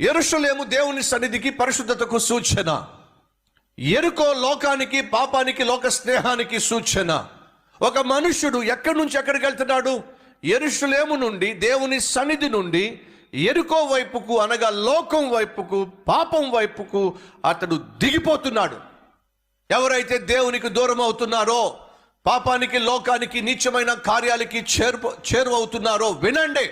ఎరుషలేము దేవుని సన్నిధికి పరిశుద్ధతకు సూచన. ఎరుకో లోకానికి పాపానికి లోక స్నేహానికి సూచన. ఒక మనుష్యుడు ఎక్కడి నుంచి ఎక్కడికి వెళ్తున్నాడు? ఎరుషులేము నుండి దేవుని సన్నిధి నుండి ఎరుకో వైపుకు అనగా లోకం వైపుకు పాపం వైపుకు అతడు దిగిపోతున్నాడు. ఎవరైతే దేవునికి దూరం అవుతున్నారో పాపానికి లోకానికి నీచమైన కార్యాలకి చేరు చేరువవుతున్నారో వినండి.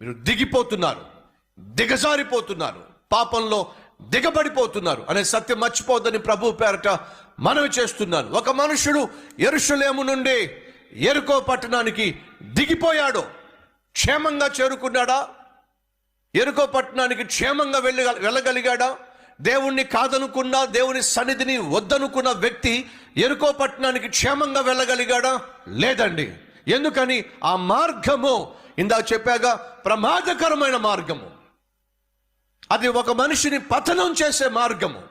మీరు దిగిపోతున్నారు. దిగజారిపోతున్నారు. పాపంలో దిగబడిపోతున్నారు అనే సత్యం మర్చిపోద్దని ప్రభు పేరట మనవి చేస్తున్నాను. ఒక మనుషుడు ఎరుషలేము నుండి ఎరుకో పట్టణానికి దిగిపోయాడు. క్షేమంగా చేరుకున్నాడా? ఎరుకో పట్టణానికి క్షేమంగా వెళ్ళి వెళ్ళగలిగాడా? దేవుణ్ణి కాదనుకున్న దేవుని సన్నిధిని వద్దనుకున్న వ్యక్తి ఎరుకో పట్టణానికి క్షేమంగా వెళ్ళగలిగాడా? లేదండి. ఎందుకని? ఆ మార్గము ఇందా చెప్పాగా ప్రమాదకరమైన మార్గము. అది ఒక మనిషిని పతనం చేసే మార్గము.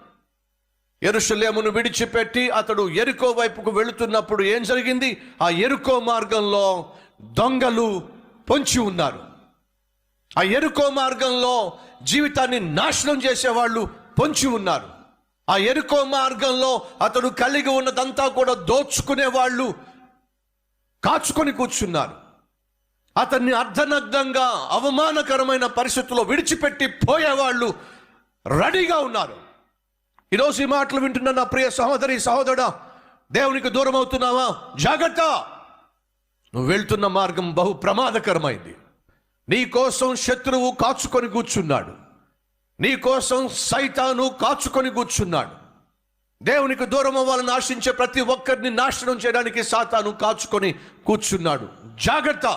ఎరుషలేమును విడిచిపెట్టి అతడు ఎరుకో వైపుకు వెళుతున్నప్పుడు ఏం జరిగింది? ఆ ఎరుకో మార్గంలో దొంగలు పొంచి ఉన్నారు. ఆ ఎరుకో మార్గంలో జీవితాన్ని నాశనం చేసేవాళ్ళు పొంచి ఉన్నారు. ఆ ఎరుకో మార్గంలో అతడు కలిగి ఉన్నదంతా కూడా దోచుకునే వాళ్ళు కాచుకొని కూర్చున్నారు. అతన్ని అర్ధనగ్నంగా అవమానకరమైన పరిస్థితుల్లో విడిచిపెట్టి పోయేవాళ్ళు రెడీగా ఉన్నారు. ఈరోజు ఈ మాటలు వింటున్న నా ప్రియ సహోదరి సహోదరుడా దేవునికి దూరం అవుతున్నావా జాగ్రత్త! నువ్వు వెళ్తున్న మార్గం బహు ప్రమాదకరమైంది. నీ కోసం శత్రువు కాచుకొని కూర్చున్నాడు. నీ కోసం సైతాను కాచుకొని కూర్చున్నాడు. దేవునికి దూరం అవ్వాలని ఆశించే ప్రతి ఒక్కరిని నాశనం చేయడానికి సాతాను కాచుకొని కూర్చున్నాడు. జాగ్రత్త!